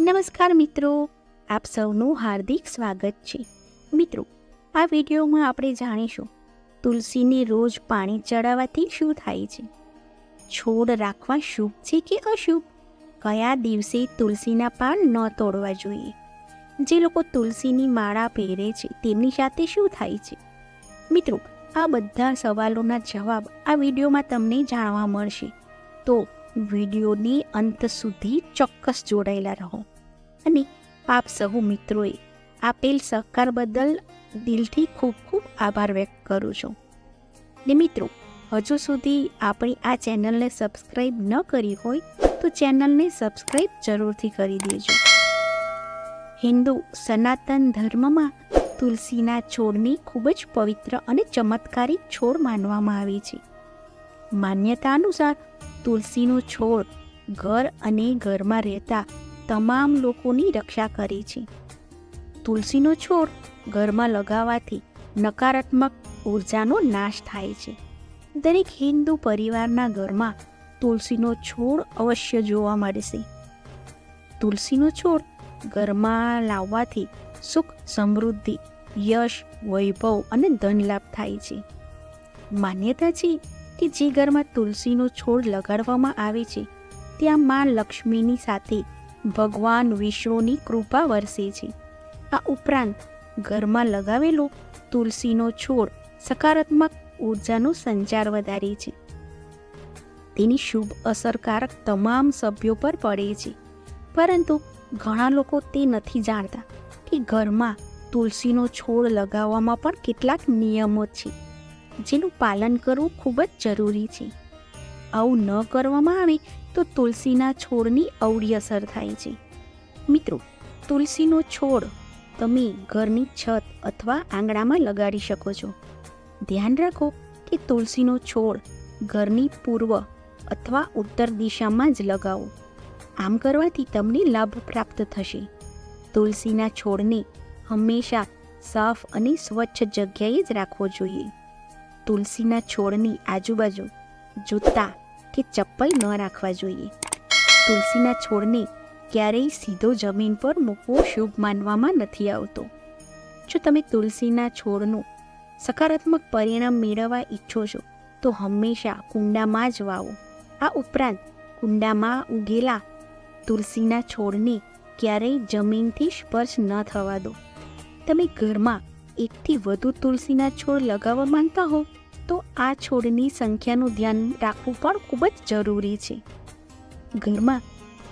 નમસ્કાર મિત્રો, આપ સૌનું હાર્દિક સ્વાગત છે. મિત્રો, આ વિડીયોમાં આપણે જાણીશું તુલસીને રોજ પાણી ચડાવવાથી શું થાય છે? છોડ રાખવા શુભ છે કે અશુભ? કયા દિવસે તુલસીના પાન ન તોડવા જોઈએ? જે લોકો તુલસીની માળા પહેરે છે, તેમની સાથે શું થાય છે? મિત્રો, આ બધા સવાલોના જવાબ આ વિડીયોમાં તમને જાણવા મળશે. તો વિડીયોની અંત સુધી ચોક્કસ જોડાયેલા રહો. અને આપ સહુ મિત્રોએ આપેલ સહકાર બદલ દિલથી ખૂબ ખૂબ આભાર વ્યક્ત કરું છું. ને મિત્રો, હજુ સુધી આપણી આ ચેનલને સબસ્ક્રાઈબ ન કરી હોય તો ચેનલને સબસ્ક્રાઈબ જરૂરથી કરી દેજો. હિન્દુ સનાતન ધર્મમાં તુલસીના છોડની ખૂબ જ પવિત્ર અને ચમત્કારિક છોડ માનવામાં આવે છે. માન્યતા અનુસાર તુલસીનો છોડ ઘર અને ઘરમાં રહેતા તમામ લોકોની રક્ષા કરે છે. તુલસીનો છોડ ઘરમાં લગાવવાથી નકારાત્મક ઉર્જાનો નાશ થાય છે. દરેક હિન્દુ પરિવારના ઘરમાં તુલસીનો છોડ અવશ્ય જોવા મળશે. તુલસીનો છોડ ઘરમાં લાવવાથી સુખ, સમૃદ્ધિ, યશ, વૈભવ અને ધન લાભ થાય છે. માન્યતા છે કે જે ઘરમાં તુલસીનો છોડ લગાડવામાં આવે છે, ત્યાં માં લક્ષ્મીની સાથે ભગવાન વિષ્ણુની કૃપા વરસે છે. આ ઉપરાંત ઘરમાં લગાવેલો તુલસીનો છોડ સકારાત્મક ઉર્જાનો સંચાર વધારે છે. તેની શુભ અસરકારક તમામ સભ્યો પર પડે છે. પરંતુ ઘણા લોકો તે નથી જાણતા કે ઘરમાં તુલસીનો છોડ લગાવવામાં પણ કેટલાક નિયમો છે, જેનું પાલન કરવું ખૂબ જ જરૂરી છે. આવું ન કરવામાં આવે તો તુલસીના છોડની અવળી અસર થાય છે. મિત્રો, તુલસીનો છોડ તમે ઘરની છત અથવા આંગણામાં લગાડી શકો છો. ધ્યાન રાખો કે તુલસીનો છોડ ઘરની પૂર્વ અથવા ઉત્તર દિશામાં જ લગાવો. આમ કરવાથી તમને લાભ પ્રાપ્ત થશે. તુલસીના છોડને હંમેશા સાફ અને સ્વચ્છ જગ્યાએ જ રાખવો જોઈએ. તુલસીના છોડની આજુબાજુ જૂતા કે ચપ્પલ ન રાખવા જોઈએ. તુલસીના છોડને ક્યારેય સીધો જમીન પર મૂકવો શુભ માનવામાં નથી આવતો. જો તમે તુલસીના છોડનું સકારાત્મક પરિણામ મેળવવા ઈચ્છો છો, તો હંમેશા કુંડામાં જ વાવો. આ ઉપરાંત કુંડામાં ઉગેલા તુલસીના છોડને ક્યારેય જમીનથી સ્પર્શ ન થવા દો. તમે ઘરમાં એકથી વધુ તુલસીના છોડ લગાવવા માંગતા હો? તો આ છોડની સંખ્યાનું ધ્યાન રાખવું પણ ખૂબ જ જરૂરી છે. ઘરમાં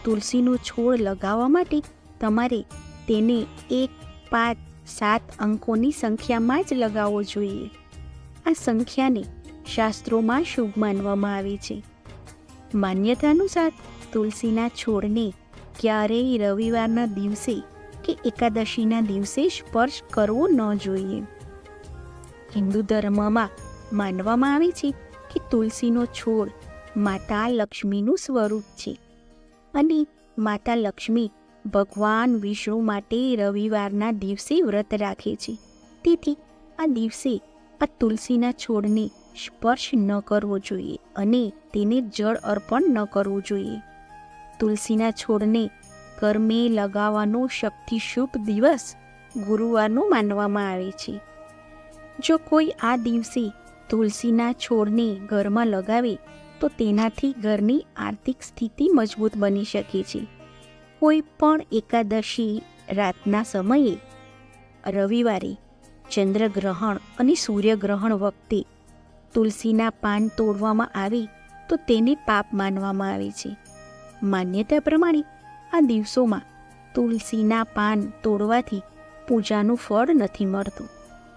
તુલસીનો છોડ લગાવવા માટે તમારે તેને એક, પાંચ, સાત અંકોની સંખ્યામાં જ લગાવવો જોઈએ. આ સંખ્યાને શાસ્ત્રોમાં શુભ માનવામાં આવે છે. માન્યતા અનુસાર તુલસીના છોડને ક્યારેય રવિવારના દિવસે કે એકાદશીના દિવસે સ્પર્શ કરવો ન જોઈએ. હિન્દુ ધર્મમાં માનવામાં આવે છે કે તુલસીનો છોડ માતા લક્ષ્મીનું સ્વરૂપ છે. અને માતા લક્ષ્મી ભગવાન વિષ્ણુ માટે રવિવારના દિવસે વ્રત રાખે છે. તેથી આ દિવસે આ તુલસીના છોડને સ્પર્શ ન કરવો જોઈએ અને તેને જળ અર્પણ ન કરવું જોઈએ. તુલસીના છોડને કર્મે લગાવવાનો શક્તિ શુભ દિવસ ગુરુવારનો માનવામાં આવે છે. જો કોઈ આ દિવસે તુલસીના છોડને ઘરમાં લગાવે તો તેનાથી ઘરની આર્થિક સ્થિતિ મજબૂત બની શકે છે. કોઈ પણ એકાદશી રાતના સમયે, રવિવારે, ચંદ્રગ્રહણ અને સૂર્યગ્રહણ વખતે તુલસીના પાન તોડવામાં આવે તો તેને પાપ માનવામાં આવે છે. માન્યતા પ્રમાણે આ દિવસોમાં તુલસીના પાન તોડવાથી પૂજાનું ફળ નથી મળતું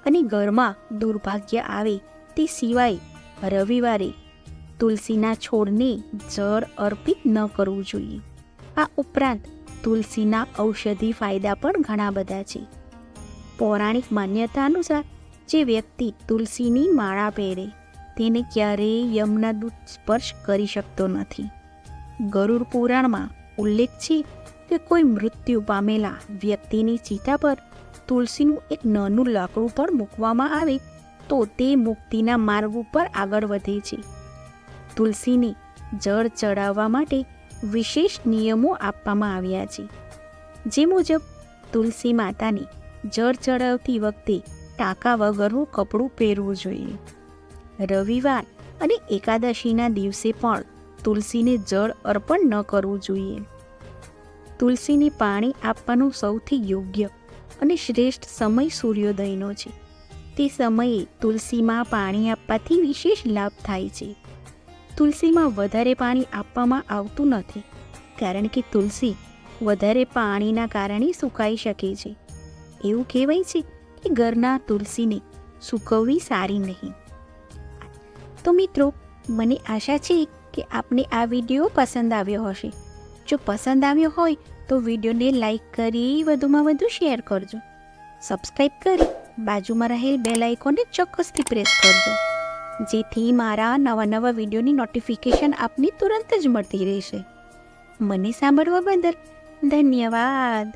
અને ઘરમાં દુર્ભાગ્ય આવે તે સિવાય રવિવારે તુલસીના છોડને જળ અર્પિત ન કરવું જોઈએ. આ ઉપરાંત તુલસીના ઔષધિ ફાયદા પણ ઘણા બધા છે. પૌરાણિક માન્યતા અનુસાર જે વ્યક્તિ તુલસીની માળા પહેરે તેને ક્યારેય યમના દૂત સ્પર્શ કરી શકતો નથી. ગરુડ પુરાણમાં ઉલ્લેખ છે કે કોઈ મૃત્યુ પામેલા વ્યક્તિની ચિતા પર તુલસીનું એક નાનું લાકડું પણ મૂકવામાં આવે તો તે મુક્તિના માર્ગ ઉપર આગળ વધે છે. તુલસીને જળ ચડાવવા માટે વિશેષ નિયમો આપવામાં આવ્યા છે. જે મુજબ, તુલસી માતાને જળ ચડાવતી વખતે ટાંકા વગરનું કપડું પહેરવું જોઈએ. રવિવાર અને એકાદશીના દિવસે પણ તુલસીને જળ અર્પણ ન કરવું જોઈએ. તુલસીને પાણી આપવાનું સૌથી યોગ્ય અને શ્રેષ્ઠ સમય સૂર્યોદયનો છે. તે સમયે તુલસીમાં પાણી આપવાથી વિશેષ લાભ થાય છે. તુલસીમાં વધારે પાણી આપવામાં આવતું નથી, કારણ કે તુલસી વધારે પાણીના કારણે સુકાઈ શકે છે. એવું કહેવાય છે કે ઘરના તુલસીને સૂકવવી સારી નહીં. તો મિત્રો, મને આશા છે કે આપને આ વીડિયો પસંદ આવ્યો હશે. જો પસંદ આવ્યો હોય તો વિડીયોને લાઈક કરી વધુમાં વધુ શેર કરજો. સબસ્ક્રાઈબ કરી બાજુમાં રહેલ બેલ આઇકોનને ચોક્કસથી પ્રેસ કરજો. જેથી મારા નવા નવા વિડીયોની નોટિફિકેશન આપની તુરંત જ મળતી રહેશે. મને સાંભળવા બદલ ધન્યવાદ.